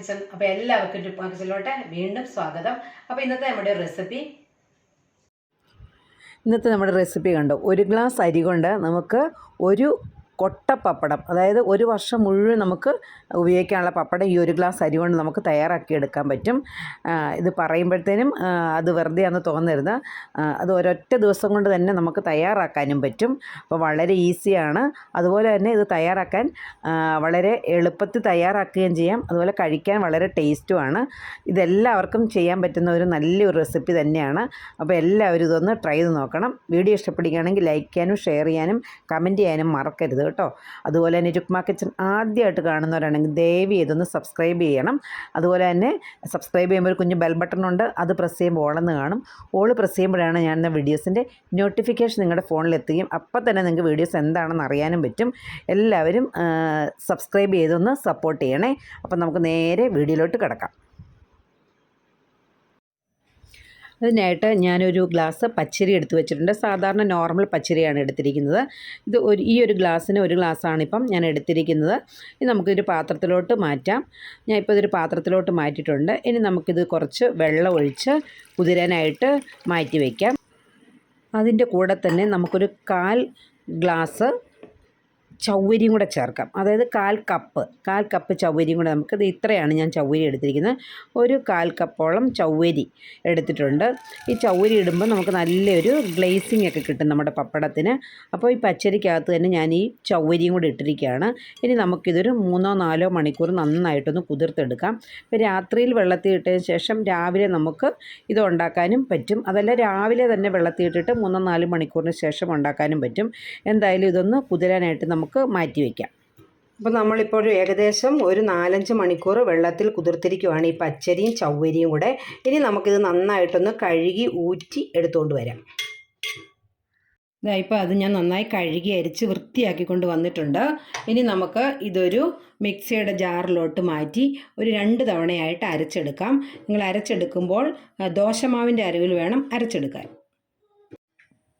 Kitchen അപ്പോൾ എല്ലാവർക്കും trip കിച്ചണിലോട്ട് വീണ്ടും സ്വാഗതം. അപ്പോൾ ഇന്നത്തെ നമ്മുടെ റെസിപ്പി ഇന്നത്തെ നമ്മുടെ റെസിപ്പി കണ്ടോ? ഒരു ഗ്ലാസ് അരി കൊണ്ട് നമുക്ക് ഒരു കൊട്ട പപ്പടം അതായത് ഒരു വർഷം മുഴുവൻ നമുക്ക് ഉപയോഗിക്കാനുള്ള പപ്പടം ഈ ഒരു ഗ്ലാസ് അരി കൊണ്ട് നമുക്ക് തയ്യാറാക്കി എടുക്കാൻ പറ്റും. ഇത് പറയുമ്പോഴത്തേനും അത് വെറുതെ ആണെന്ന് തോന്നരുത്. അത് ഒരൊറ്റ ദിവസം കൊണ്ട് തന്നെ നമുക്ക് തയ്യാറാക്കാനും പറ്റും. അപ്പോൾ വളരെ ഈസിയാണ്. അതുപോലെ തന്നെ ഇത് തയ്യാറാക്കാൻ വളരെ എളുപ്പത്തിൽ തയ്യാറാക്കുകയും ചെയ്യാം. അതുപോലെ കഴിക്കാൻ വളരെ ടേസ്റ്റുമാണ്. ഇതെല്ലാവർക്കും ചെയ്യാൻ പറ്റുന്ന ഒരു നല്ലൊരു റെസിപ്പി തന്നെയാണ്. അപ്പോൾ എല്ലാവരും ഇതൊന്ന് ട്രൈ ചെയ്ത് നോക്കണം. വീഡിയോ ഇഷ്ടപ്പെടുകയാണെങ്കിൽ ലൈക്ക് ചെയ്യാനും ഷെയർ ചെയ്യാനും കമന്റ് ചെയ്യാനും മറക്കരുത് കേട്ടോ. അതുപോലെ തന്നെ രുക്മ കിച്ചൻ ആദ്യമായിട്ട് കാണുന്നവരാണെങ്കിൽ ദയവ് ഇതൊന്ന് സബ്സ്ക്രൈബ് ചെയ്യണം. അതുപോലെ തന്നെ സബ്സ്ക്രൈബ് ചെയ്യുമ്പോൾ ഒരു കുഞ്ഞ് ബെൽ ബട്ടൺ ഉണ്ട്. അത് പ്രസ് ചെയ്യുമ്പോൾ ഓളെന്ന് കാണും. ഓൾ പ്രസ് ചെയ്യുമ്പോഴാണ് ഞാൻ ഇന്ന് വീഡിയോസിന്റെ നോട്ടിഫിക്കേഷൻ നിങ്ങളുടെ ഫോണിൽ എത്തുകയും അപ്പം തന്നെ നിങ്ങൾക്ക് വീഡിയോസ് എന്താണെന്ന് അറിയാനും പറ്റും. എല്ലാവരും സബ്സ്ക്രൈബ് ചെയ്തൊന്ന് സപ്പോർട്ട് ചെയ്യണേ. അപ്പം നമുക്ക് നേരെ വീഡിയോയിലോട്ട് കിടക്കാം. അതിനായിട്ട് ഞാനൊരു ഗ്ലാസ് പച്ചരി എടുത്ത് വെച്ചിട്ടുണ്ട്. സാധാരണ നോർമൽ പച്ചരിയാണ് എടുത്തിരിക്കുന്നത്. ഇത് ഒരു ഈ ഒരു ഗ്ലാസ്സിന് ഒരു ഗ്ലാസ്സാണ് ഇപ്പം ഞാൻ എടുത്തിരിക്കുന്നത്. ഇത് നമുക്കിതൊരു പാത്രത്തിലോട്ട് മാറ്റാം. ഞാൻ ഇപ്പോൾ ഇതൊരു പാത്രത്തിലോട്ട് മാറ്റിയിട്ടുണ്ട്. ഇനി നമുക്കിത് കുറച്ച് വെള്ളം ഒഴിച്ച് കുതിരാനായിട്ട് മാറ്റി വയ്ക്കാം അതിന്റെ കൂടെ തന്നെ നമുക്കൊരു കാൽ ഗ്ലാസ് ചൗവരിയും കൂടെ ചേർക്കാം. അതായത് കാൽ കപ്പ് കാൽ കപ്പ് ചൗവരിയും കൂടെ നമുക്ക് ഇത് ഇത്രയാണ് ഞാൻ ചൗവരി എടുത്തിരിക്കുന്നത്. ഒരു കാൽ കപ്പോളം ചൗവരി എടുത്തിട്ടുണ്ട്. ഈ ചൗവരി ഇടുമ്പോൾ നമുക്ക് നല്ലൊരു ഗ്ലേസിംഗ് ഒക്കെ കിട്ടും നമ്മുടെ പപ്പടത്തിന്. അപ്പോൾ ഈ പച്ചരിക്കകത്ത് തന്നെ ഞാൻ ഈ ചൗവരിയും കൂടെ ഇട്ടിരിക്കുകയാണ്. ഇനി നമുക്കിതൊരു മൂന്നോ നാലോ മണിക്കൂർ നന്നായിട്ടൊന്ന് കുതിർത്തെടുക്കാം. ഇപ്പോൾ രാത്രിയിൽ വെള്ളത്തിൽ ഇട്ടതിന് ശേഷം രാവിലെ നമുക്ക് ഇത് ഉണ്ടാക്കാനും പറ്റും. അതല്ല രാവിലെ തന്നെ വെള്ളത്തിൽ ഇട്ടിട്ട് മൂന്നോ നാല് മണിക്കൂറിന് ശേഷം ഉണ്ടാക്കാനും പറ്റും. എന്തായാലും ഇതൊന്ന് കുതിരാനായിട്ട് നമുക്ക് മാറ്റി വയ്ക്കാം അപ്പോൾ നമ്മളിപ്പോൾ ഏകദേശം ഒരു നാലഞ്ച് മണിക്കൂർ വെള്ളത്തിൽ കുതിർത്തിരിക്കുവാണ് ഈ പച്ചരിയും ചവ്വരിയും കൂടെ. ഇനി നമുക്കിത് നന്നായിട്ടൊന്ന് കഴുകി ഊറ്റി എടുത്തുകൊണ്ട് വരാം. ഇപ്പോൾ അത് ഞാൻ നന്നായി കഴുകി അരിച്ച് വൃത്തിയാക്കിക്കൊണ്ട് വന്നിട്ടുണ്ട്. ഇനി നമുക്ക് ഇതൊരു മിക്സിയുടെ ജാറിലോട്ട് മാറ്റി ഒരു രണ്ട് തവണയായിട്ട് അരച്ചെടുക്കാം. നിങ്ങൾ അരച്ചെടുക്കുമ്പോൾ ദോശമാവിന്റെ അരവിൽ വേണം അരച്ചെടുക്കാൻ.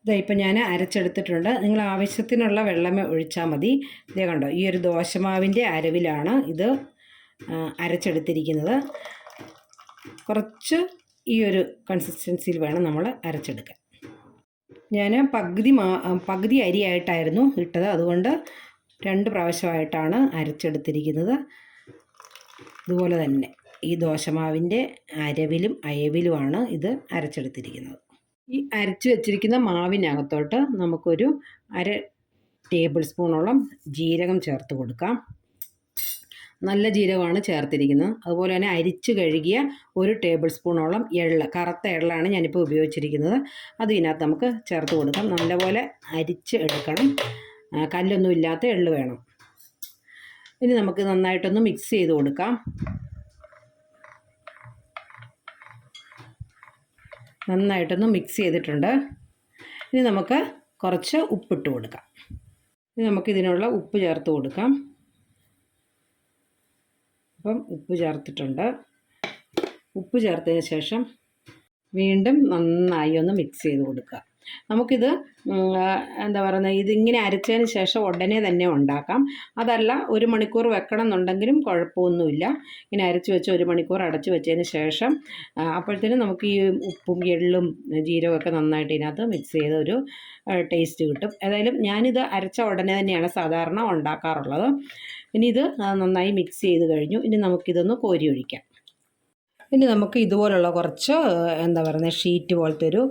ഇതാ ഇപ്പം ഞാൻ അരച്ചെടുത്തിട്ടുണ്ട്. നിങ്ങൾ ആവശ്യത്തിനുള്ള വെള്ളമേ ഒഴിച്ചാൽ മതി. ഇതേ കണ്ടോ ഈ ഒരു ദോശമാവിന്റെ അരവിലാണ് ഇത് അരച്ചെടുത്തിരിക്കുന്നത്. കുറച്ച് ഈ ഒരു കൺസിസ്റ്റൻസിയിൽ വേണം നമ്മൾ അരച്ചെടുക്കാൻ. ഞാൻ പകുതി മാ പകുതി അരിയായിട്ടായിരുന്നു ഇട്ടത്. അതുകൊണ്ട് രണ്ട് പ്രാവശ്യമായിട്ടാണ് അരച്ചെടുത്തിരിക്കുന്നത്. ഇതുപോലെ തന്നെ ഈ ദോശമാവിന്റെ അരവിലും അയവിലുമാണ് ഇത് അരച്ചെടുത്തിരിക്കുന്നത്. ഈ അരച്ച് വെച്ചിരിക്കുന്ന മാവിനകത്തോട്ട് നമുക്കൊരു അര ടേബിൾ സ്പൂണോളം ജീരകം ചേർത്ത് കൊടുക്കാം. നല്ല ജീരകമാണ് ചേർത്തിരിക്കുന്നത്. അതുപോലെ തന്നെ അരിച്ച് കഴുകിയ ഒരു ടേബിൾ സ്പൂണോളം എള്ള് കറുത്ത എള്ളാണ് ഞാനിപ്പോൾ ഉപയോഗിച്ചിരിക്കുന്നത്. അത് ഇതിനകത്ത് നമുക്ക് ചേർത്ത് കൊടുക്കാം. നല്ലപോലെ അരിച്ച് എടുക്കണം. കല്ലൊന്നും ഇല്ലാത്ത എള്ള് വേണം. ഇനി നമുക്ക് നന്നായിട്ടൊന്ന് മിക്സ് ചെയ്ത് കൊടുക്കാം. നന്നായിട്ടൊന്ന് മിക്സ് ചെയ്തിട്ടുണ്ട്. ഇനി നമുക്ക് കുറച്ച് ഉപ്പിട്ട് കൊടുക്കാം. ഇനി നമുക്കിതിനുള്ള ഉപ്പ് ചേർത്ത് കൊടുക്കാം. അപ്പം ഉപ്പ് ചേർത്തിട്ടുണ്ട്. ഉപ്പ് ചേർത്തതിന് ശേഷം വീണ്ടും നന്നായി ഒന്ന് മിക്സ് ചെയ്ത് കൊടുക്കുക. നമുക്കിത് എന്താ പറയുന്നത് ഇതിങ്ങനെ അരച്ചതിന് ശേഷം ഉടനെ തന്നെ ഉണ്ടാക്കാം. അതല്ല ഒരു മണിക്കൂർ വെക്കണം എന്നുണ്ടെങ്കിലും കുഴപ്പമൊന്നുമില്ല. ഇങ്ങനെ അരച്ച് വെച്ച് ഒരു മണിക്കൂർ അടച്ച് വെച്ചതിന് ശേഷം അപ്പോഴത്തേനും നമുക്ക് ഈ ഉപ്പും എള്ളും ജീരകമൊക്കെ നന്നായിട്ട് ഇതിനകത്ത് മിക്സ് ചെയ്ത ഒരു ടേസ്റ്റ് കിട്ടും. ഏതായാലും ഞാനിത് അരച്ച ഉടനെ തന്നെയാണ് സാധാരണ ഉണ്ടാക്കാറുള്ളത്. ഇനി ഇത് നന്നായി മിക്സ് ചെയ്ത് കഴിഞ്ഞു. ഇനി നമുക്കിതൊന്ന് കോരി ഒഴിക്കാം. ഇനി നമുക്ക് ഇതുപോലുള്ള കുറച്ച് എന്താ പറയുന്നത് ഷീറ്റ് പോലത്തെ ഒരു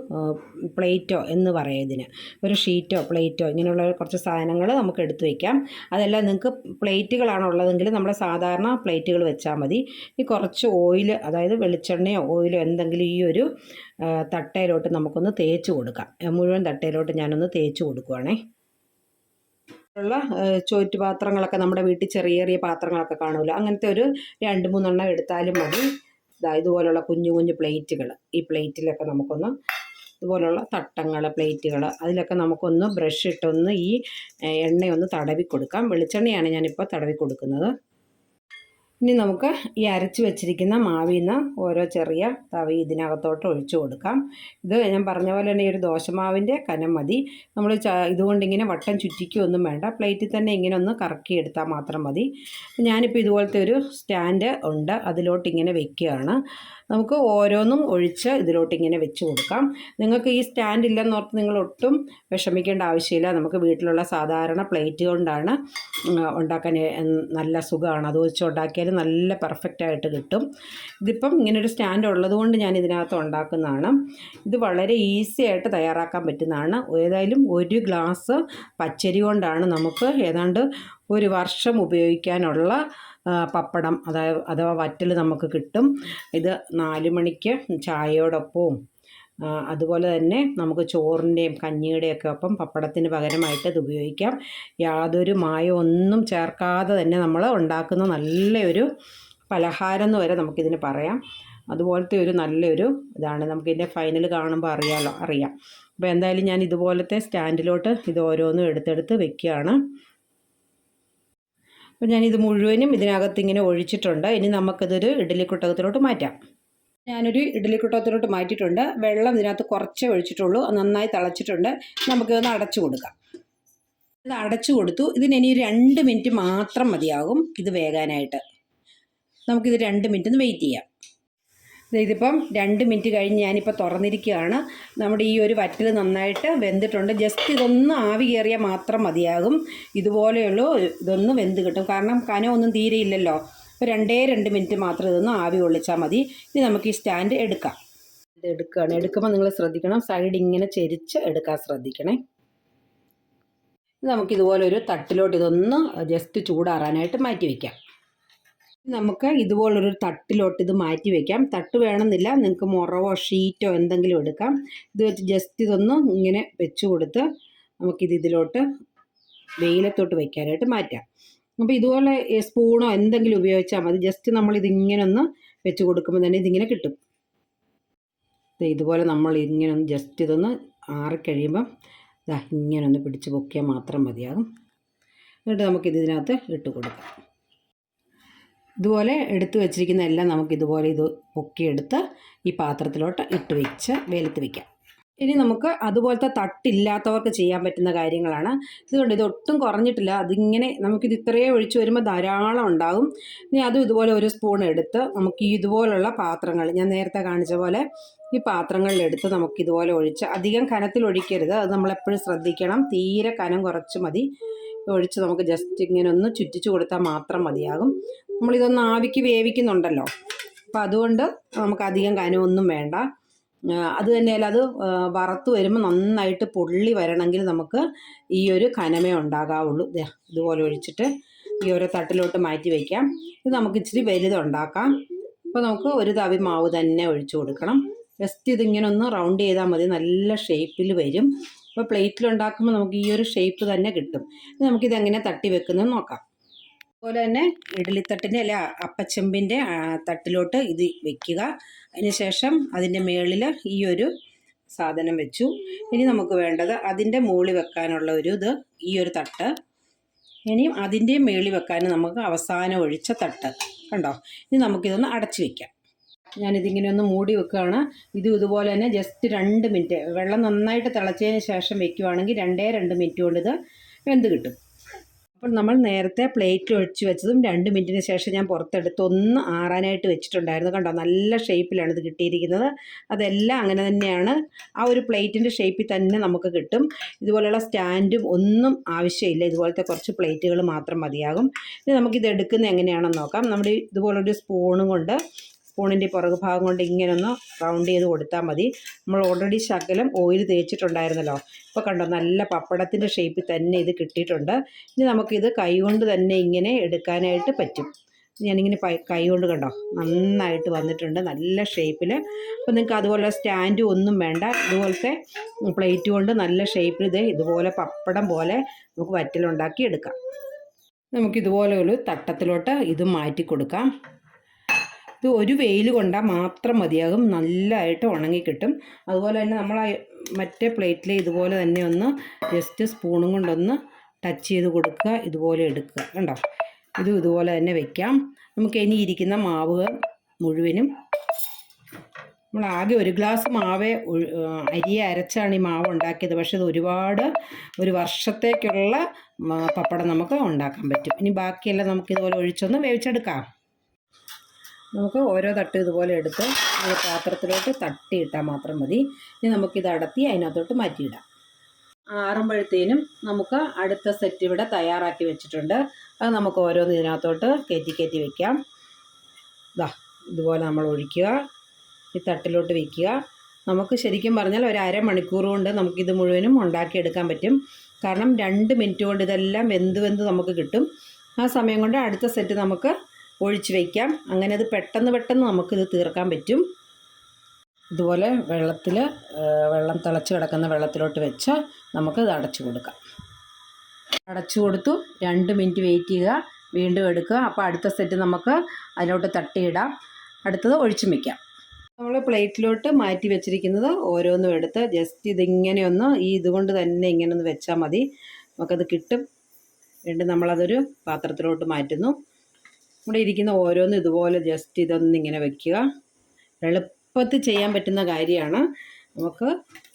പ്ലേറ്റോ എന്ന് പറയാം ഇതിന്. ഒരു ഷീറ്റോ പ്ലേറ്റോ ഇങ്ങനെയുള്ള കുറച്ച് സാധനങ്ങൾ നമുക്ക് എടുത്തു വയ്ക്കാം അതെല്ലാം നിങ്ങൾക്ക് പ്ലേറ്റുകളാണ് ഉള്ളതെങ്കിൽ നമ്മുടെ സാധാരണ പ്ലേറ്റുകൾ വെച്ചാൽ മതി. ഈ കുറച്ച് ഓയിൽ അതായത് വെളിച്ചെണ്ണയോ ഓയിലോ എന്തെങ്കിലും ഈ ഒരു തട്ടയിലോട്ട് നമുക്കൊന്ന് തേച്ച് കൊടുക്കാം. മുഴുവൻ തട്ടയിലോട്ട് ഞാനൊന്ന് തേച്ച് കൊടുക്കുവാണേ. ഉള്ള ചോറ്റുപാത്രങ്ങളൊക്കെ നമ്മുടെ വീട്ടിൽ ചെറിയ ചെറിയ പാത്രങ്ങളൊക്കെ കാണുമല്ലോ. അങ്ങനത്തെ ഒരു രണ്ട് മൂന്നെണ്ണം എടുത്താലും മതി. ഇതുപോലുള്ള കുഞ്ഞു കുഞ്ഞു പ്ലേറ്റുകൾ. ഈ പ്ലേറ്റിലൊക്കെ നമുക്കൊന്ന് ഇതുപോലുള്ള തട്ടങ്ങൾ പ്ലേറ്റുകൾ അതിലൊക്കെ നമുക്കൊന്ന് ബ്രഷ് ഇട്ടൊന്ന് ഈ എണ്ണയൊന്ന് തടവി കൊടുക്കാം വെളിച്ചെണ്ണയാണ് ഞാനിപ്പോൾ തടവി കൊടുക്കുന്നത് ഇനി നമുക്ക് ഈ അരച്ച് വെച്ചിരിക്കുന്ന മാവിൽ നിന്ന് ഓരോ ചെറിയ തവി ഇതിനകത്തോട്ട് ഒഴിച്ചു കൊടുക്കാം. ഇത് ഞാൻ പറഞ്ഞ പോലെ തന്നെ ഈ ഒരു ദോശമാവിന്റെ കനം മതി. നമ്മൾ ഇതുകൊണ്ട് ഇങ്ങനെ വട്ടം ചുറ്റിക്കുകയൊന്നും വേണ്ട. പ്ലേറ്റിൽ തന്നെ ഇങ്ങനെ ഒന്ന് കറക്കി എടുത്താൽ മാത്രം മതി. ഞാനിപ്പോൾ ഇതുപോലത്തെ ഒരു സ്റ്റാൻഡ് ഉണ്ട്. അതിലോട്ട് ഇങ്ങനെ വെക്കുകയാണ്. നമുക്ക് ഓരോന്നും ഒഴിച്ച് ഇതിലോട്ട് ഇങ്ങനെ വെച്ച് കൊടുക്കാം. നിങ്ങൾക്ക് ഈ സ്റ്റാൻഡ് ഇല്ലെന്നോർത്ത് നിങ്ങൾ ഒട്ടും വിഷമിക്കേണ്ട ആവശ്യമില്ല. നമുക്ക് വീട്ടിലുള്ള സാധാരണ പ്ലേറ്റ് കൊണ്ടാണ് ഉണ്ടാക്കാൻ നല്ല സുഖമാണ്. അത് വെച്ച് ഉണ്ടാക്കിയാൽ നല്ല പെർഫെക്റ്റ് ആയിട്ട് കിട്ടും. ഇതിപ്പം ഇങ്ങനൊരു സ്റ്റാൻഡ് ഉള്ളതുകൊണ്ട് ഞാൻ ഇതിനകത്ത് ഉണ്ടാക്കുന്നതാണ്. ഇത് വളരെ ഈസി ആയിട്ട് തയ്യാറാക്കാൻ പറ്റുന്നതാണ്. ഏതായാലും ഒരു ഗ്ലാസ് പച്ചരി കൊണ്ടാണ് നമുക്ക് ഏതാണ്ട് ഒരു വർഷം ഉപയോഗിക്കാനുള്ള പപ്പടം അതായത് അഥവാ വറ്റൽ നമുക്ക് കിട്ടും. ഇത് നാല് മണിക്ക് ചായയോടൊപ്പവും അതുപോലെ തന്നെ നമുക്ക് ചോറിന്റെയും കഞ്ഞിയുടെയൊക്കെ ഒപ്പം പപ്പടത്തിന് പകരമായിട്ട് ഇത് ഉപയോഗിക്കാം. യാതൊരു മായം ഒന്നും ചേർക്കാതെ തന്നെ നമ്മൾ ഉണ്ടാക്കുന്ന നല്ലൊരു പലഹാരം എന്ന് വരെ നമുക്കിതിന് പറയാം. അതുപോലത്തെ ഒരു നല്ലൊരു ഇതാണ്. നമുക്കിതിന്റെ ഫൈനൽ കാണുമ്പോൾ അറിയാമല്ലോ അറിയാം. അപ്പോൾ എന്തായാലും ഞാൻ ഇതുപോലത്തെ സ്റ്റാൻഡിലോട്ട് ഇത് ഓരോന്നും എടുത്തെടുത്ത് വെക്കുകയാണ്. അപ്പോൾ ഞാനിത് മുഴുവനും ഇതിനകത്ത് ഇങ്ങനെ ഒഴിച്ചിട്ടുണ്ട്. ഇനി നമുക്കിതൊരു ഇഡ്ഡലി കുട്ടകത്തിലോട്ട് മാറ്റാം. ഞാനൊരു ഇഡ്ഡലിക്കുട്ടകത്തിലോട്ട് മാറ്റിയിട്ടുണ്ട്. വെള്ളം ഇതിനകത്ത് കുറച്ചേ ഒഴിച്ചിട്ടുള്ളൂ. നന്നായി തിളച്ചിട്ടുണ്ട്. നമുക്കിതൊന്ന് അടച്ചു കൊടുക്കാം. ഇത് അടച്ചു കൊടുത്തു. ഇതിന് ഇനി രണ്ട് മിനിറ്റ് മാത്രം മതിയാകും ഇത് വേകാനായിട്ട്. നമുക്കിത് രണ്ട് മിനിറ്റ് ഒന്ന് വെയിറ്റ് ചെയ്യാം. ഇതിപ്പം രണ്ട് മിനിറ്റ് കഴിഞ്ഞ് ഞാനിപ്പോൾ തുറന്നിരിക്കുകയാണ്. നമ്മുടെ ഈ ഒരു വറ്റൽ നന്നായിട്ട് വെന്തിട്ടുണ്ട്. ജസ്റ്റ് ഇതൊന്ന് ആവി കയറിയാൽ മാത്രം മതിയാകും. ഇതുപോലെയുള്ള ഇതൊന്ന് വെന്ത് കിട്ടും. കാരണം കനമൊന്നും തീരെ ഇല്ലല്ലോ അപ്പോൾ രണ്ടേ രണ്ട് മിനിറ്റ് മാത്രം ഇതൊന്ന് ആവി കൊള്ളിച്ചാൽ മതി. ഇനി നമുക്ക് ഈ സ്റ്റാൻഡ് എടുക്കാം. ഇത് എടുക്കുകയാണ്. എടുക്കുമ്പോൾ നിങ്ങൾ ശ്രദ്ധിക്കണം. സൈഡ് ഇങ്ങനെ ചെരിച്ച് എടുക്കാൻ ശ്രദ്ധിക്കണേ. നമുക്കിതുപോലെ ഒരു തട്ടിലോട്ട് ഇതൊന്ന് ജസ്റ്റ് ചൂടാറാനായിട്ട് മാറ്റി വയ്ക്കാം നമുക്ക് ഇതുപോലൊരു തട്ടിലോട്ട് ഇത് മാറ്റി വയ്ക്കാം തട്ട് വേണമെന്നില്ല. നിങ്ങൾക്ക് മുറവോ ഷീറ്റോ എന്തെങ്കിലും എടുക്കാം. ഇത് വെച്ച് ജസ്റ്റ് ഇതൊന്ന് ഇങ്ങനെ വെച്ച് കൊടുത്ത് നമുക്കിത് ഇതിലോട്ട് വെയിലത്തോട്ട് വയ്ക്കാനായിട്ട് മാറ്റാം. അപ്പോൾ ഇതുപോലെ സ്പൂണോ എന്തെങ്കിലും ഉപയോഗിച്ചാൽ മതി. ജസ്റ്റ് നമ്മൾ ഇതിങ്ങനെ ഒന്ന് വെച്ച് കൊടുക്കുമ്പോൾ തന്നെ ഇതിങ്ങനെ കിട്ടും. ഇതുപോലെ നമ്മൾ ഇങ്ങനെ ഒന്ന് ജസ്റ്റ് ഇതൊന്ന് ആറിക്കഴിയുമ്പം ഇതാ ഇങ്ങനെ ഒന്ന് പിടിച്ച് പൊക്കിയാൽ മാത്രം മതിയാകും. എന്നിട്ട് നമുക്കിത് ഇതിനകത്ത് ഇട്ട് കൊടുക്കാം. ഇതുപോലെ എടുത്തു വച്ചിരിക്കുന്ന എല്ലാം നമുക്ക് ഇതുപോലെ ഇത് പൊക്കിയെടുത്ത് ഈ പാത്രത്തിലോട്ട് ഇട്ട് വെച്ച് വെയിലത്ത് വെക്കാം. ഇനി നമുക്ക് അതുപോലത്തെ തട്ടില്ലാത്തവർക്ക് ചെയ്യാൻ പറ്റുന്ന കാര്യങ്ങളാണ്. ഇതുകൊണ്ട് ഇത് ഒട്ടും കുറഞ്ഞിട്ടില്ല. അതിങ്ങനെ നമുക്കിത് ഇത്രയേ ഒഴിച്ചു വരുമ്പോൾ ധാരാളം ഉണ്ടാകും ഇനി അതും ഇതുപോലെ ഒരു സ്പൂൺ എടുത്ത് നമുക്ക് ഇതുപോലുള്ള പാത്രങ്ങൾ ഞാൻ നേരത്തെ കാണിച്ച പോലെ ഈ പാത്രങ്ങളിലെടുത്ത് നമുക്ക് ഇതുപോലെ ഒഴിച്ച് അധികം കനത്തിൽ ഒഴിക്കരുത്. അത് നമ്മളെപ്പോഴും ശ്രദ്ധിക്കണം. തീരെ കനം കുറച്ച് മതി. ഒഴിച്ച് നമുക്ക് ജസ്റ്റ് ഇങ്ങനെ ഒന്ന് ചുറ്റിച്ചു കൊടുത്താൽ മാത്രം മതിയാകും. നമ്മളിതൊന്ന് ആവിക്ക് വേവിക്കുന്നുണ്ടല്ലോ. അപ്പോൾ അതുകൊണ്ട് നമുക്ക് അധികം കനമൊന്നും വേണ്ട. അത് തന്നെയല്ല അത് വറുത്ത് വരുമ്പോൾ നന്നായിട്ട് പൊള്ളി വരണമെങ്കിൽ നമുക്ക് ഈ ഒരു കനമേ ഉണ്ടാകാവുള്ളൂ. ഇതുപോലെ ഒഴിച്ചിട്ട് ഈ ഓരോ തട്ടിലോട്ട് മാറ്റി വയ്ക്കാം ഇത് നമുക്ക് ഇച്ചിരി വലുതുണ്ടാക്കാം. അപ്പോൾ നമുക്ക് ഒരു തവി മാവ് തന്നെ ഒഴിച്ചു കൊടുക്കണം. ജസ്റ്റ് ഇതിങ്ങനെ ഒന്ന് റൗണ്ട് ചെയ്താൽ മതി. നല്ല ഷേപ്പിൽ വരും. അപ്പോൾ പ്ലേറ്റിൽ ഉണ്ടാക്കുമ്പോൾ നമുക്ക് ഈ ഒരു ഷേപ്പ് തന്നെ കിട്ടും. നമുക്കിതെങ്ങനെ തട്ടി വെക്കുന്നത് നോക്കാം. അതുപോലെ തന്നെ ഇഡ്ഡലിത്തട്ടിന്റെ അല്ല അപ്പച്ചെമ്പിന്റെ തട്ടിലോട്ട് ഇത് വെക്കുക. അതിനുശേഷം അതിന്റെ മുകളിൽ ഈ ഒരു സാധനം വെച്ചു. ഇനി നമുക്ക് വേണ്ടത് അതിന്റെ മുകളിൽ വെക്കാനുള്ള ഒരു ഇത് ഈ ഒരു തട്ട്. ഇനിയും അതിന്റെ മേളിൽ വെക്കാൻ നമുക്ക് അവസാനം ഒഴിച്ച തട്ട്. കണ്ടോ? ഇനി നമുക്കിതൊന്ന് അടച്ചു വെക്കാം. ഞാനിതിങ്ങനെ ഒന്ന് മൂടി വെക്കുകയാണ്. ഇത് ഇതുപോലെ തന്നെ ജസ്റ്റ് രണ്ട് മിനിറ്റ് വെള്ളം നന്നായിട്ട് തിളച്ചതിന് ശേഷം വെക്കുവാണെങ്കിൽ രണ്ടേ രണ്ട് മിനിറ്റ് കൊണ്ട് ഇത് വെന്ത് കിട്ടും. അപ്പോൾ നമ്മൾ നേരത്തെ പ്ലേറ്റ് ഒഴിച്ച് വെച്ചതും രണ്ട് മിനിറ്റിന് ശേഷം ഞാൻ പുറത്തെടുത്ത് ഒന്ന് ആറാനായിട്ട് വെച്ചിട്ടുണ്ടായിരുന്നു. കണ്ടോ? നല്ല ഷേപ്പിലാണ് ഇത് കിട്ടിയിരിക്കുന്നത്. അതെല്ലാം അങ്ങനെ തന്നെയാണ്. ആ ഒരു പ്ലേറ്റിന്റെ ഷേപ്പിൽ തന്നെ നമുക്ക് കിട്ടും. ഇതുപോലെയുള്ള സ്റ്റാൻഡും ഒന്നും ആവശ്യമില്ല. ഇതുപോലത്തെ കുറച്ച് പ്ലേറ്റുകൾ മാത്രം മതിയാകും. ഇനി നമുക്കിത് എടുക്കുന്നത് എങ്ങനെയാണെന്ന് നോക്കാം. നമ്മുടെ ഇതുപോലൊരു സ്പൂണും കൊണ്ട് സ്പൂണിന്റെ പുറകു ഭാഗം കൊണ്ട് ഇങ്ങനെ ഒന്ന് റൗണ്ട് ചെയ്ത് കൊടുത്താൽ മതി. നമ്മൾ ഓൾറെഡി ശകലം ഓയിൽ തേച്ചിട്ടുണ്ടായിരുന്നല്ലോ. ഇപ്പോൾ കണ്ടോ നല്ല പപ്പടത്തിന്റെ ഷേപ്പിൽ തന്നെ ഇത് കിട്ടിയിട്ടുണ്ട്. ഇനി നമുക്കിത് കൈ കൊണ്ട് തന്നെ ഇങ്ങനെ എടുക്കാനായിട്ട് പറ്റും. ഞാനിങ്ങനെ കൈ കൊണ്ട് കണ്ടോ നന്നായിട്ട് വന്നിട്ടുണ്ട് നല്ല ഷേപ്പിൽ അപ്പോൾ നിങ്ങൾക്ക് അതുപോലെ സ്റ്റാൻഡും ഒന്നും വേണ്ട. ഇതുപോലത്തെ പ്ലേറ്റ് കൊണ്ട് നല്ല ഷേപ്പിൽ ഇത് ഇതുപോലെ പപ്പടം പോലെ നമുക്ക് വറ്റലുണ്ടാക്കി എടുക്കാം. നമുക്കിതുപോലെ ഒരു തട്ടത്തിലോട്ട് ഇത് മാറ്റി കൊടുക്കാം. ഇത് ഒരു വെയിൽ കൊണ്ടാൽ മാത്രം മതിയാകും. നല്ലതായിട്ട് ഉണങ്ങി കിട്ടും. അതുപോലെ തന്നെ നമ്മൾ മറ്റേ പ്ലേറ്റിൽ ഇതുപോലെ തന്നെ ഒന്ന് ജസ്റ്റ് സ്പൂണും കൊണ്ടൊന്ന് ടച്ച് ചെയ്ത് കൊടുക്കുക. ഇതുപോലെ എടുക്കുക കണ്ടോ? ഇതും ഇതുപോലെ തന്നെ വെക്കാം. നമുക്ക് ഇനി ഇരിക്കുന്ന മാവ് മുഴുവനും നമ്മൾ ആകെ ഒരു ഗ്ലാസ് മാവേ അരി അരച്ചാണ് ഈ മാവ് ഉണ്ടാക്കിയത്. പക്ഷെ ഇത് ഒരുപാട് ഒരു വർഷത്തേക്കുള്ള പപ്പടം നമുക്ക് ഉണ്ടാക്കാൻ പറ്റും. ഇനി ബാക്കിയെല്ലാം നമുക്ക് ഇതുപോലെ ഒഴിച്ചൊന്ന് വേവിച്ചെടുക്കാം. നമുക്ക് ഓരോ തട്ട് ഇതുപോലെ എടുത്ത് ഒരു പാത്രത്തിലോട്ട് തട്ടിയിട്ടാൽ മാത്രം മതി. ഇനി നമുക്കിത് അടത്തി അതിനകത്തോട്ട് മാറ്റിയിടാം. ആറുമ്പോഴത്തേനും നമുക്ക് അടുത്ത സെറ്റ് ഇവിടെ തയ്യാറാക്കി വെച്ചിട്ടുണ്ട്. അത് നമുക്ക് ഓരോന്ന് ഇതിനകത്തോട്ട് കയറ്റി കയറ്റി വെക്കാം. ഇതാ ഇതുപോലെ നമ്മൾ ഒഴിക്കുക. ഈ തട്ടിലോട്ട് വെക്കുക. നമുക്ക് ശരിക്കും പറഞ്ഞാൽ ഒരു അരമണിക്കൂർ കൊണ്ട് നമുക്കിത് മുഴുവനും ഉണ്ടാക്കിയെടുക്കാൻ പറ്റും. കാരണം രണ്ട് മിനിറ്റ് കൊണ്ട് ഇതെല്ലാം വെന്ത് വെന്ത് നമുക്ക് കിട്ടും. ആ സമയം കൊണ്ട് അടുത്ത സെറ്റ് നമുക്ക് ഒഴിച്ച് വയ്ക്കാം അങ്ങനെ അത് പെട്ടെന്ന് പെട്ടെന്ന് നമുക്കിത് തീർക്കാൻ പറ്റും. ഇതുപോലെ വെള്ളത്തിൽ വെള്ളം തിളച്ച് കിടക്കുന്ന വെള്ളത്തിലോട്ട് വെച്ച് നമുക്ക് അടച്ചു കൊടുക്കാം. അടച്ചു കൊടുത്തു. രണ്ട് മിനിറ്റ് വെയിറ്റ് ചെയ്യുക. വീണ്ടും എടുക്കുക. അപ്പോൾ അടുത്ത സെറ്റ് നമുക്ക് അതിലോട്ട് തട്ടിയിടാം. അടുത്തത് ഒഴിച്ചു വയ്ക്കാം നമ്മൾ പ്ലേറ്റിലോട്ട് മാറ്റി വെച്ചിരിക്കുന്നത് ഓരോന്നും എടുത്ത് ജസ്റ്റ് ഇതിങ്ങനെ ഒന്ന് ഈ ഇതുകൊണ്ട് തന്നെ ഇങ്ങനെ ഒന്ന് വെച്ചാൽ മതി. നമുക്കത് കിട്ടും. വീണ്ടും നമ്മളതൊരു പാത്രത്തിലോട്ട് മാറ്റുന്നു. ഇവിടെ ഇരിക്കുന്ന ഓരോന്ന് ഇതുപോലെ ജസ്റ്റ് ഇതൊന്ന് ഇങ്ങനെ വെക്കുക. എളുപ്പത്തിൽ ചെയ്യാൻ പറ്റുന്ന കാര്യമാണ്. നമുക്ക്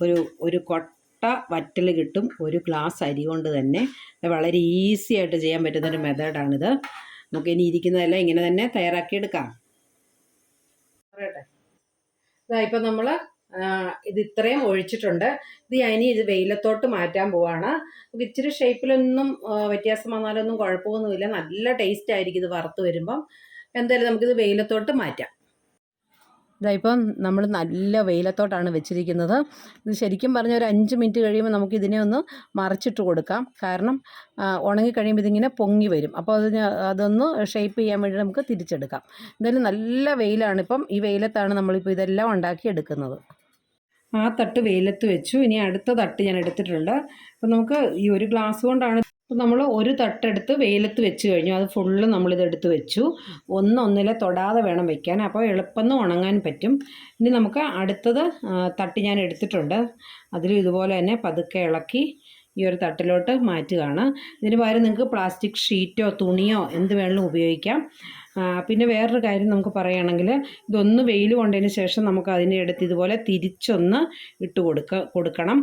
ഒരു ഒരു കൊട്ട വറ്റൽ കിട്ടും. ഒരു ഗ്ലാസ് അരി കൊണ്ട് തന്നെ. വളരെ ഈസി ആയിട്ട് ചെയ്യാൻ പറ്റുന്ന ഒരു മെത്തേഡാണിത് നമുക്ക് ഇനി ഇരിക്കുന്നതെല്ലാം ഇങ്ങനെ തന്നെ തയ്യാറാക്കിയെടുക്കാം ഇതാ ഇപ്പം നമ്മൾ ഇത് ഇത്രയും ഒഴിച്ചിട്ടുണ്ട്. ഇത് ഇനി ഇത് വെയിലത്തോട്ട് മാറ്റാൻ പോവാണ്. നമുക്ക് ഇച്ചിരി ഷേപ്പിലൊന്നും വ്യത്യാസം വന്നാലൊന്നും കുഴപ്പമൊന്നുമില്ല. നല്ല ടേസ്റ്റ് ആയിരിക്കും ഇത് വറുത്ത് വരുമ്പം. എന്തായാലും നമുക്കിത് വെയിലത്തോട്ട് മാറ്റാം. ഇതായിപ്പം നമ്മൾ നല്ല വെയിലത്തോട്ടാണ് വെച്ചിരിക്കുന്നത്. ഇത് ശരിക്കും പറഞ്ഞാൽ ഒരു അഞ്ച് മിനിറ്റ് കഴിയുമ്പോൾ നമുക്ക് ഇതിനെ ഒന്ന് മറിച്ചിട്ട് കൊടുക്കാം. കാരണം ഉണങ്ങി കഴിയുമ്പോൾ ഇതിങ്ങനെ പൊങ്ങി വരും. അപ്പോൾ അതിന് അതൊന്ന് ഷേപ്പ് ചെയ്യാൻ വേണ്ടി നമുക്ക് തിരിച്ചെടുക്കാം. എന്തായാലും നല്ല വെയിലാണ് ഇപ്പം. ഈ വെയിലത്താണ് നമ്മളിപ്പോൾ ഇതെല്ലാം ഉണ്ടാക്കി എടുക്കുന്നത് ആ തട്ട് വെയിലത്ത് വെച്ചു. ഇനി അടുത്ത തട്ട് ഞാൻ എടുത്തിട്ടുണ്ട്. അപ്പം നമുക്ക് ഈ ഒരു ഗ്ലാസ് കൊണ്ടാണ് ഇപ്പം നമ്മൾ ഒരു തട്ടെടുത്ത് വെയിലത്ത് വെച്ച് കഴിഞ്ഞു. അത് ഫുള്ള് നമ്മളിത് എടുത്ത് വെച്ചു. ഒന്നൊന്നിലെ തൊടാതെ വേണം വെക്കാൻ. അപ്പോൾ എളുപ്പം ഉണങ്ങാൻ പറ്റും. ഇനി നമുക്ക് അടുത്തത് തട്ട് ഞാൻ എടുത്തിട്ടുണ്ട്. അതിലും ഇതുപോലെ തന്നെ പതുക്കെ ഇളക്കി ഈ ഒരു തട്ടിലോട്ട് മാറ്റുകയാണ്. ഇതിന് പകരം നിങ്ങൾക്ക് പ്ലാസ്റ്റിക് ഷീറ്റോ തുണിയോ എന്ത് വേണമെങ്കിലും ഉപയോഗിക്കാം. പിന്നെ വേറൊരു കാര്യം നമുക്ക് പറയുകയാണെങ്കിൽ ഇതൊന്ന് വെയിൽ കൊണ്ടതിന് ശേഷം നമുക്ക് അതിനെ എടുത്ത് ഇതുപോലെ തിരിച്ചൊന്ന് ഇട്ട് കൊടുക്ക കൊടുക്കണം.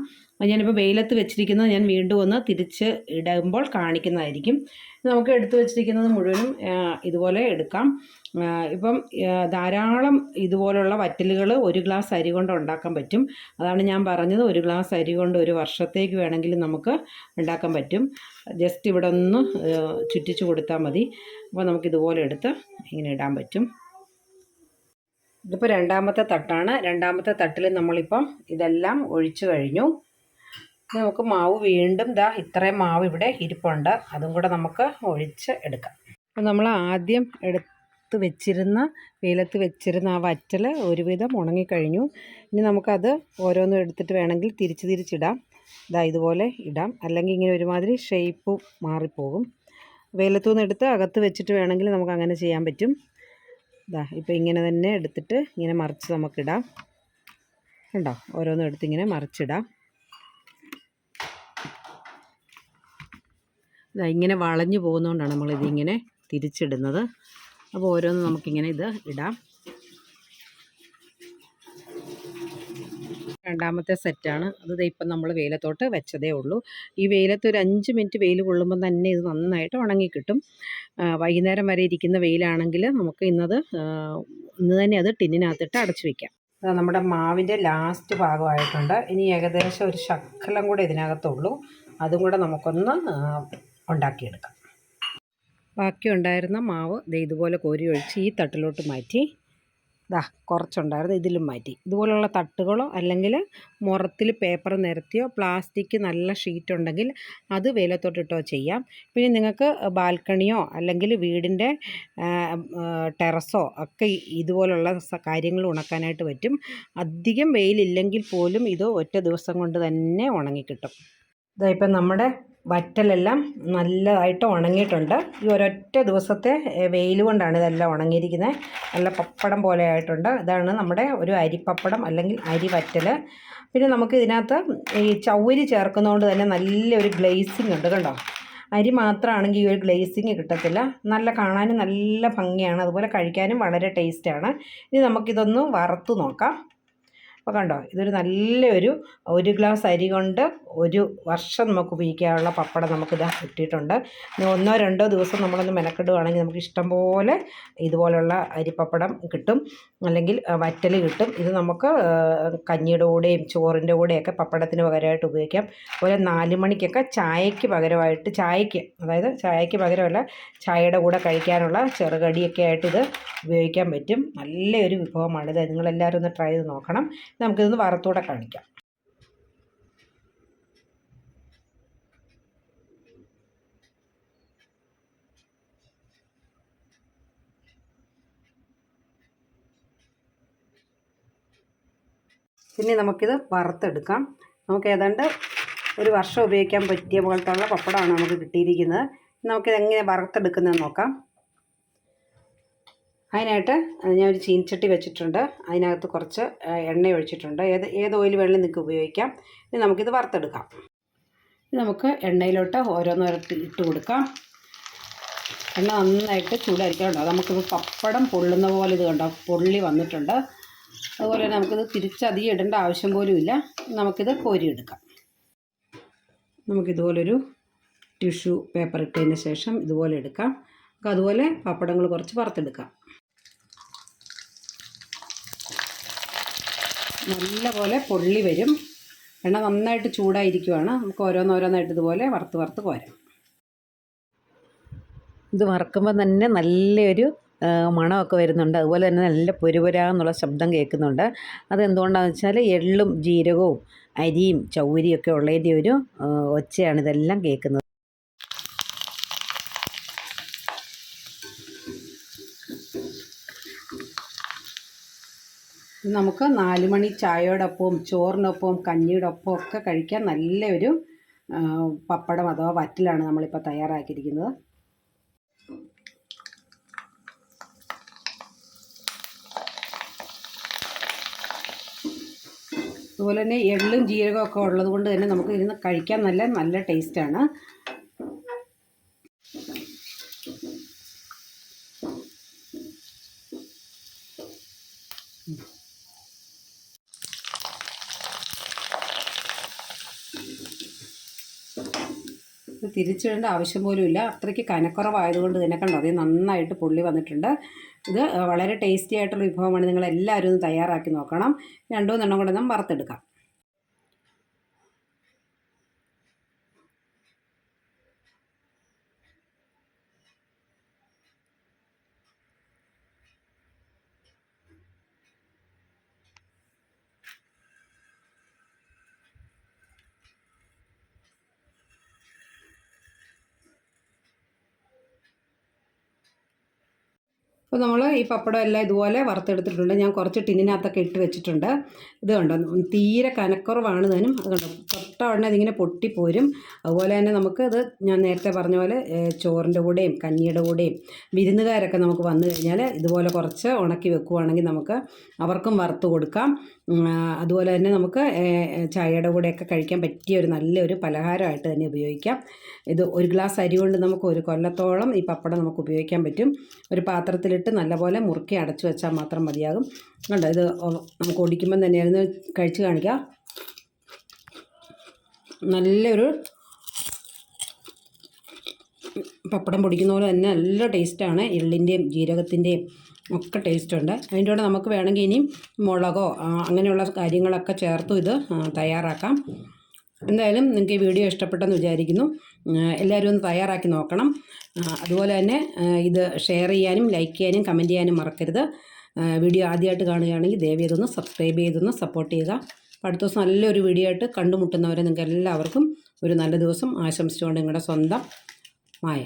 ഞാനിപ്പോൾ വെയിലത്ത് വെച്ചിരിക്കുന്നത് ഞാൻ വീണ്ടും ഒന്ന് തിരിച്ച് ഇടുമ്പോൾ കാണിക്കുന്നതായിരിക്കും. നമുക്ക് എടുത്തു വെച്ചിരിക്കുന്നത് മുഴുവനും ഇതുപോലെ എടുക്കാം. ഇപ്പം ധാരാളം ഇതുപോലുള്ള വറ്റലുകൾ ഒരു ഗ്ലാസ് അരി കൊണ്ട് ഉണ്ടാക്കാൻ പറ്റും. അതാണ് ഞാൻ പറഞ്ഞത് ഒരു ഗ്ലാസ് അരി കൊണ്ട് ഒരു വർഷത്തേക്ക് വേണമെങ്കിൽ നമുക്ക് ഉണ്ടാക്കാൻ പറ്റും. ജസ്റ്റ് ഇവിടെ ഒന്ന് ചുറ്റിച്ചു കൊടുത്താൽ മതി. അപ്പോൾ നമുക്ക് ഇതുപോലെ എടുത്ത് ഇങ്ങനെ ഇടാൻ പറ്റും. ഇതിപ്പോൾ രണ്ടാമത്തെ തട്ടാണ്. രണ്ടാമത്തെ തട്ടിൽ നമ്മളിപ്പം ഇതെല്ലാം ഒഴിച്ചു കഴിഞ്ഞു. നമുക്ക് മാവ് വീണ്ടും ദാ ഇത്രയും മാവ് ഇവിടെ ഇരിപ്പുണ്ട്. അതും കൂടെ നമുക്ക് ഒഴിച്ച് എടുക്കാം. അപ്പോൾ നമ്മൾ ആദ്യം എടുത്ത് വെച്ചിരുന്ന വെയിലത്ത് വെച്ചിരുന്ന ആ വറ്റൽ ഒരുവിധം ഉണങ്ങിക്കഴിഞ്ഞു. ഇനി നമുക്കത് ഓരോന്നും എടുത്തിട്ട് വേണമെങ്കിൽ തിരിച്ച് തിരിച്ചിടാം. ഇതാ ഇതുപോലെ ഇടാം. അല്ലെങ്കിൽ ഇങ്ങനെ ഒരുമാതിരി ഷേപ്പ് മാറിപ്പോകും. വെയിലത്തു നിന്ന് എടുത്ത് അകത്ത് വെച്ചിട്ട് വേണമെങ്കിൽ നമുക്ക് അങ്ങനെ ചെയ്യാൻ പറ്റും. ഇതാ ഇപ്പോൾ ഇങ്ങനെ തന്നെ എടുത്തിട്ട് ഇങ്ങനെ മറിച്ച് നമുക്കിടാം. കണ്ടോ? ഓരോന്നും എടുത്ത് ഇങ്ങനെ മറിച്ചിടാം. ഇങ്ങനെ വളഞ്ഞു പോകുന്നതുകൊണ്ടാണ് നമ്മളിതിങ്ങനെ തിരിച്ചിടുന്നത്. അപ്പോൾ ഓരോന്ന് നമുക്കിങ്ങനെ ഇത് ഇടാം. രണ്ടാമത്തെ സെറ്റാണ്. അത് ഇപ്പം നമ്മൾ വെയിലത്തോട്ട് വെച്ചതേ ഉള്ളൂ. ഈ വെയിലത്ത് ഒരു അഞ്ച് മിനിറ്റ് വെയിൽ കൊള്ളുമ്പോൾ തന്നെ ഇത് നന്നായിട്ട് ഉണങ്ങി കിട്ടും. വൈകുന്നേരം വരെ ഇരിക്കുന്ന വെയിലാണെങ്കിൽ നമുക്ക് ഇന്നത് ഇന്ന് തന്നെ അത് ടിന്നിനകത്തിട്ട് അടച്ചു വയ്ക്കാം നമ്മുടെ മാവിന്റെ ലാസ്റ്റ് ഭാഗമായിട്ടുണ്ട്. ഇനി ഏകദേശം ഒരു ശക്കലം കൂടെ ഇതിനകത്തുള്ളൂ. അതും കൂടെ നമുക്കൊന്ന് ഉണ്ടാക്കിയെടുക്കാം. ബാക്കി ഉണ്ടായിരുന്ന മാവ് ദേ ഇതുപോലെ കോരി ഒഴിച്ച് ഈ തട്ടിലോട്ട് മാറ്റി. ദാ കുറച്ചുണ്ടായിരുന്നു ഇതിലും മാറ്റി. ഇതുപോലുള്ള തട്ടുകളോ അല്ലെങ്കിൽ മുറത്തിൽ പേപ്പർ നിരത്തിയോ പ്ലാസ്റ്റിക് നല്ല ഷീറ്റ് ഉണ്ടെങ്കിൽ അത് വെയിലത്തോട്ടിട്ടോ ചെയ്യാം. പിന്നെ നിങ്ങൾക്ക് ബാൽക്കണിയോ അല്ലെങ്കിൽ വീടിന്റെ ടെറസോ ഒക്കെ ഇതുപോലുള്ള കാര്യങ്ങൾ ഉണക്കാനായിട്ട് പറ്റും. അധികം വെയിലില്ലെങ്കിൽ പോലും ഇത് ഒറ്റ ദിവസം കൊണ്ട് തന്നെ ഉണങ്ങിക്കിട്ടും. ഇതാ ഇപ്പം നമ്മുടെ വറ്റലെല്ലാം നല്ലതായിട്ട് ഉണങ്ങിയിട്ടുണ്ട്. ഈ ഒരൊറ്റ ദിവസത്തെ വെയിൽ കൊണ്ടാണ് ഇതെല്ലാം ഉണങ്ങിയിരിക്കുന്നത് നല്ല പപ്പടം പോലെ ആയിട്ടുണ്ട്. ഇതാണ് നമ്മുടെ ഒരു അരിപ്പപ്പടം അല്ലെങ്കിൽ അരി വറ്റൽ പിന്നെ നമുക്ക് ഇതിനകത്ത് ഈ ചൗരി ചേർക്കുന്നതുകൊണ്ട് തന്നെ നല്ലൊരു ഗ്ലേസിങ് ഉണ്ട് കണ്ടോ? അരി മാത്രമാണെങ്കിൽ ഈ ഒരു ഗ്ലേസിങ് കിട്ടത്തില്ല. നല്ല കാണാനും നല്ല ഭംഗിയാണ്. അതുപോലെ കഴിക്കാനും വളരെ ടേസ്റ്റാണ്. ഇനി നമുക്കിതൊന്ന് വറുത്ത് നോക്കാം. അപ്പോൾ കണ്ടോ ഇതൊരു നല്ലൊരു ഒരു ഗ്ലാസ് അരി കൊണ്ട് ഒരു വർഷം നമുക്ക് ഉപയോഗിക്കാനുള്ള പപ്പടം നമുക്കിത് കിട്ടിയിട്ടുണ്ട്. ഇനി ഒന്നോ രണ്ടോ ദിവസം നമ്മളൊന്ന് മെനക്കെടുകയാണെങ്കിൽ നമുക്ക് ഇഷ്ടംപോലെ ഇതുപോലുള്ള അരിപ്പപ്പടം കിട്ടും. അല്ലെങ്കിൽ വറ്റൽ കിട്ടും. ഇത് നമുക്ക് കഞ്ഞിയുടെ കൂടെയും ചോറിന്റെ കൂടെയൊക്കെ പപ്പടത്തിന് പകരമായിട്ട് ഉപയോഗിക്കാം. അതുപോലെ നാല് മണിക്കൊക്കെ ചായയ്ക്ക് പകരമായിട്ട് ചായയ്ക്ക് അതായത് ചായയ്ക്ക് പകരമല്ല ചായയുടെ കൂടെ കഴിക്കാനുള്ള ചെറുകടിയൊക്കെ ആയിട്ട് ഇത് ഉപയോഗിക്കാൻ പറ്റും. നല്ലൊരു വിഭവമാണിത് നിങ്ങളെല്ലാവരും ഒന്ന് ട്രൈ ചെയ്ത് നോക്കണം. നമുക്കിതൊന്ന് വറുത്തൂടെ കാണിക്കാം. പിന്നെ നമുക്കിത് വറുത്തെടുക്കാം. നമുക്ക് ഏതാണ്ട് ഒരു വർഷം ഉപയോഗിക്കാൻ പറ്റിയ പോലത്തുള്ള പപ്പടമാണ് നമുക്ക് കിട്ടിയിരിക്കുന്നത്. നമുക്കിത് എങ്ങനെ വറുത്തെടുക്കുന്നതെന്ന് നോക്കാം. അതിനായിട്ട് ഞാൻ ഒരു ചീനച്ചട്ടി വെച്ചിട്ടുണ്ട്. അതിനകത്ത് കുറച്ച് എണ്ണ ഒഴിച്ചിട്ടുണ്ട്. ഏത് ഏത് ഓയിൽ വേണമെങ്കിലും നിങ്ങൾക്ക് ഉപയോഗിക്കാം. ഇനി നമുക്കിത് വറുത്തെടുക്കാം. ഇനി നമുക്ക് എണ്ണയിലോട്ട് ഓരോന്നോരോട്ട് ഇട്ട് കൊടുക്കാം. എണ്ണ നന്നായിട്ട് ചൂടായിരിക്കണം കേട്ടോ. നമുക്കിത് പപ്പടം പൊള്ളുന്ന പോലെ ഇത് കണ്ടോ? പൊള്ളി വന്നിട്ടുണ്ട്. അതുപോലെ തന്നെ നമുക്കിത് തിരിച്ചധികം ഇടേണ്ട ആവശ്യം പോലും ഇല്ല. നമുക്കിത് കോരിയെടുക്കാം. നമുക്കിതുപോലൊരു ടിഷ്യൂ പേപ്പർ ഇട്ടതിന് ശേഷം ഇതുപോലെ എടുക്കാം. നമുക്ക് അതുപോലെ പപ്പടങ്ങൾ കുറച്ച് വറുത്തെടുക്കാം. നല്ല പോലെ പൊള്ളി വരും. എണ്ണ നന്നായിട്ട് ചൂടായിരിക്കുവാണ്. നമുക്ക് ഓരോന്നോരോന്നായിട്ട് ഇതുപോലെ വറുത്ത് വറുത്ത് കോരാം. ഇത് വറക്കുമ്പോൾ തന്നെ നല്ലൊരു മണമൊക്കെ വരുന്നുണ്ട്. അതുപോലെ തന്നെ നല്ല പൊരുപൊരാ എന്നുള്ള ശബ്ദം കേൾക്കുന്നുണ്ട്. അതെന്തുകൊണ്ടാണെന്ന് വെച്ചാൽ എള്ളും ജീരകവും അരിയും ചൗരിയൊക്കെ ഉള്ളതിന്റെ ഒരു ഒച്ചയാണ് ഇതെല്ലാം കേൾക്കുന്നത്. നമുക്ക് നാല് മണി ചായയോടൊപ്പവും ചോറിനൊപ്പവും കഞ്ഞിയോടൊപ്പം ഒക്കെ കഴിക്കാൻ നല്ലൊരു പപ്പടം അഥവാ വറ്റിലാണ് നമ്മളിപ്പോൾ തയ്യാറാക്കിയിരിക്കുന്നത്. അതുപോലെ തന്നെ എള്ളും ജീരകമൊക്കെ ഉള്ളത് കൊണ്ട് തന്നെ നമുക്ക് ഇരുന്ന് കഴിക്കാൻ നല്ല നല്ല ടേസ്റ്റാണ് തിരിച്ചിടേണ്ട ആവശ്യം ഇല്ല. അത്രയ്ക്ക് കനക്കുറവായതുകൊണ്ട് തന്നെ കണ്ടോ അത് നന്നായിട്ട് പൊള്ളി വന്നിട്ടുണ്ട്. ഇത് വളരെ ടേസ്റ്റി ആയിട്ടുള്ള വിഭവമാണ്. നിങ്ങൾ എല്ലാവരും ഒന്ന് തയ്യാറാക്കി നോക്കണം. രണ്ടോ മൂന്നെണ്ണം കൂടെ വറുത്തെടുക്കാം. അപ്പോൾ നമ്മൾ ഈ പപ്പടം എല്ലാം ഇതുപോലെ വറുത്തെടുത്തിട്ടുണ്ട്. ഞാൻ കുറച്ച് ടിന്നിനകത്തൊക്കെ ഇട്ട് വെച്ചിട്ടുണ്ട്. ഇത് കണ്ടോ? തീരെ കനക്കുറവാണ് ഇതിനും അത് കണ്ടോ? തൊട്ട ഉടനെ അതിങ്ങനെ പൊട്ടിപ്പോരും. അതുപോലെ തന്നെ നമുക്ക് ഇത് ഞാൻ നേരത്തെ പറഞ്ഞ പോലെ ചോറിന്റെ കൂടെയും കഞ്ഞിയുടെ കൂടെയും വിരുന്നുകാരൊക്കെ നമുക്ക് വന്നു കഴിഞ്ഞാൽ ഇതുപോലെ കുറച്ച് ഉണക്കി വെക്കുവാണെങ്കിൽ നമുക്ക് അവർക്കും വറുത്ത് കൊടുക്കാം. അതുപോലെ തന്നെ നമുക്ക് ചായയുടെ കൂടെയൊക്കെ കഴിക്കാൻ പറ്റിയ ഒരു നല്ലൊരു പലഹാരമായിട്ട് തന്നെ ഉപയോഗിക്കാം. ഇത് ഒരു ഗ്ലാസ് അരി കൊണ്ട് നമുക്ക് ഒരു കൊല്ലത്തോളം ഈ പപ്പടം നമുക്ക് ഉപയോഗിക്കാൻ പറ്റും. ഒരു പാത്രത്തിലിട്ട് നല്ലപോലെ മുറുക്കി അടച്ചു വെച്ചാൽ മാത്രം മതിയാകും. കണ്ടോ ഇത് നമുക്ക് ഒടിക്കുമ്പം തന്നെ ഒന്ന് കഴിച്ച് കാണിക്കാം. നല്ലൊരു പപ്പടം പൊടിക്കുന്ന പോലെ തന്നെ നല്ല ടേസ്റ്റാണ്. എള്ളിന്റെയും ജീരകത്തിന്റെയും ഒക്കെ ടേസ്റ്റ് ഉണ്ട്. അതിന്റെ കൂടെ നമുക്ക് വേണമെങ്കിൽ ഇനിയും മുളകോ അങ്ങനെയുള്ള കാര്യങ്ങളൊക്കെ ചേർത്തും ഇത് തയ്യാറാക്കാം. എന്തായാലും നിങ്ങൾക്ക് ഈ വീഡിയോ ഇഷ്ടപ്പെട്ടെന്ന് വിചാരിക്കുന്നു. എല്ലാവരും ഒന്ന് തയ്യാറാക്കി നോക്കണം. അതുപോലെ തന്നെ ഇത് ഷെയർ ചെയ്യാനും ലൈക്ക് ചെയ്യാനും കമന്റ് ചെയ്യാനും മറക്കരുത്. വീഡിയോ ആദ്യമായിട്ട് കാണുകയാണെങ്കിൽ ദയവ് ചെയ്തൊന്ന് സബ്സ്ക്രൈബ് ചെയ്തൊന്ന് സപ്പോർട്ട് ചെയ്യുക. അടുത്ത ദിവസം നല്ലൊരു വീഡിയോ ആയിട്ട് കണ്ടുമുട്ടുന്നവരെ നിങ്ങൾക്ക് എല്ലാവർക്കും ഒരു നല്ല ദിവസം ആശംസിച്ചുകൊണ്ട് നിങ്ങളുടെ സ്വന്തം മായ